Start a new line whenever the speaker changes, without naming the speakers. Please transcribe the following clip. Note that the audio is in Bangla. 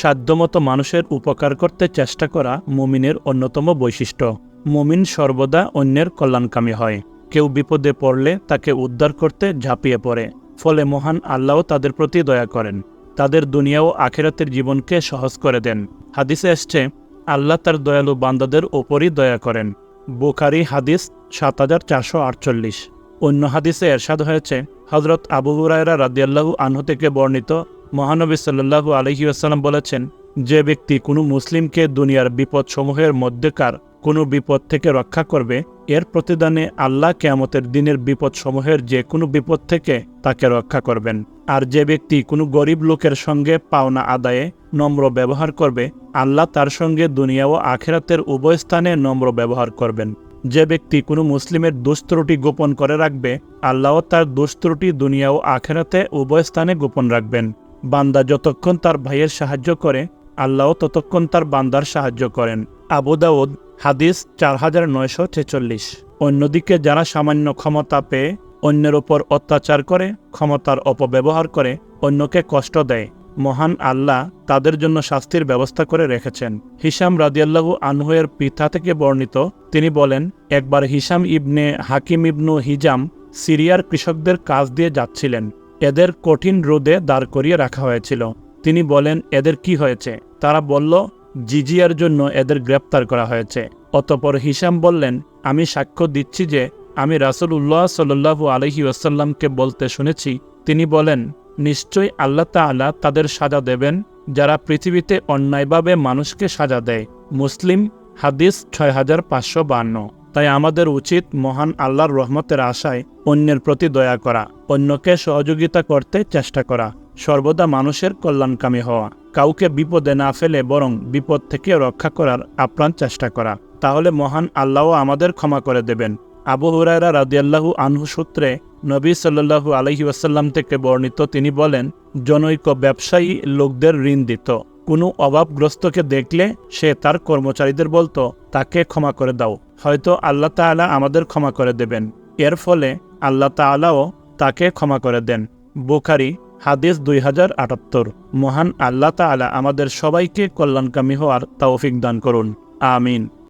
সাধ্যমতো মানুষের উপকার করতে চেষ্টা করা মুমিনের অন্যতম বৈশিষ্ট্য। মুমিন সর্বদা অন্যের কল্যাণকামী হয়। কেউ বিপদে পড়লে তাকে উদ্ধার করতে ঝাঁপিয়ে পড়ে। ফলে মহান আল্লাহ তাদের প্রতি দয়া করেন। তাদের দুনিয়া ও আখেরাতের জীবনকে সহজ করে দেন। হাদিসে এসছে আল্লাহ তার দয়ালু বান্দাদের ওপরই দয়া করেন। বুখারি হাদিস সাত হাজার চারশো আটচল্লিশ। অন্য হাদিসে এরশাদ হয়েছে হজরত আবু হুরায়রা রাদিয়াল্লাহু আনহু থেকে বর্ণিত মহানবী সাল্লাল্লাহু আলহি আসাল্লাম বলেছেন, যে ব্যক্তি কোনো মুসলিমকে দুনিয়ার বিপদসমূহের মধ্যেকার কোনো বিপদ থেকে রক্ষা করবে, এর প্রতিদানে আল্লাহ কেয়ামতের দিনের বিপদসমূহের যে কোনো বিপদ থেকে তাকে রক্ষা করবেন। আর যে ব্যক্তি কোনো গরিব লোকের সঙ্গে পাওনা আদায়ে নম্র ব্যবহার করবে, আল্লাহ তার সঙ্গে দুনিয়া ও আখেরাতের উভয় স্থানে নম্র ব্যবহার করবেন। যে ব্যক্তি কোনো মুসলিমের দুস্ত্রুটি গোপন করে রাখবে, আল্লাহ তার দুস্ত্রুটি দুনিয়া ও আখেরাতে উভয় স্থানে গোপন রাখবেন। বান্দা যতক্ষণ তার ভাইয়ের সাহায্য করে, আল্লাহ ততক্ষণ তার বান্দার সাহায্য করেন। আবু দাউদ, হাদিস চার হাজার নয়শো ছেচল্লিশ। অন্যদিকে যারা সামান্য ক্ষমতা পেয়ে অন্যের ওপর অত্যাচার করে, ক্ষমতার অপব্যবহার করে, অন্যকে কষ্ট দেয়, মহান আল্লাহ তাদের জন্য শাস্তির ব্যবস্থা করে রেখেছেন। হিসাম রাদিয়াল্লাহু আনহুয়ের পিতা থেকে বর্ণিত, তিনি বলেন, একবার হিসাম ইবনে হাকিম ইবনু হিজাম সিরিয়ার কৃষকদের কাজ দিয়ে যাচ্ছিলেন। এদের কঠিন রোদে দাঁড় করিয়ে রাখা হয়েছিল। তিনি বলেন, এদের কি হয়েছে? তারা বলল, জিজিয়ার জন্য এদের গ্রেপ্তার করা হয়েছে। অতপর হিসাম বললেন, আমি সাক্ষ্য দিচ্ছি যে আমি রাসুল উল্লাহ সাল্লু আলহি ওয়াসাল্লামকে বলতে শুনেছি। তিনি বলেন, নিশ্চয়ই আল্লাহ তাআলা তাদের সাজা দেবেন, যারা পৃথিবীতে অন্যায়ভাবে মানুষকে সাজা দেয়। মুসলিম, হাদিস ছয় হাজার পাঁচশো বান্ন। তাই আমাদের উচিত মহান আল্লাহর রহমতের আশায় অন্যের প্রতি দয়া করা, অন্যকে সহযোগিতা করতে চেষ্টা করা, সর্বদা মানুষের কল্যাণকামী হওয়া, কাউকে বিপদে না ফেলে বরং বিপদ থেকে রক্ষা করার আপ্রাণ চেষ্টা করা। তাহলে মহান আল্লাহও আমাদের ক্ষমা করে দেবেন। আবু হুরায়রা রাদিয়াল্লাহু আনহু সূত্রে নবী সাল্লাল্লাহু আলহি ওয়াসাল্লাম থেকে বর্ণিত তিনি বলেন, জনৈক ব্যবসায়ী লোকদের ঋণ দিত। কোনো অভাবগ্রস্তকে দেখলে সে তার কর্মচারীদের বলতো, তাকে ক্ষমা করে দাও। হয়তো আল্লাহ তাআলা আমাদের ক্ষমা করে দেবেন। এর ফলে আল্লাহ তাআলাও তাকে ক্ষমা করে দেন। বোখারি, হাদিস দুই হাজার আটাত্তর। মহান আল্লাহ তাআলা আমাদের সবাইকে কল্যাণকামী হওয়ার তৌফিক দান করুন। আমিন।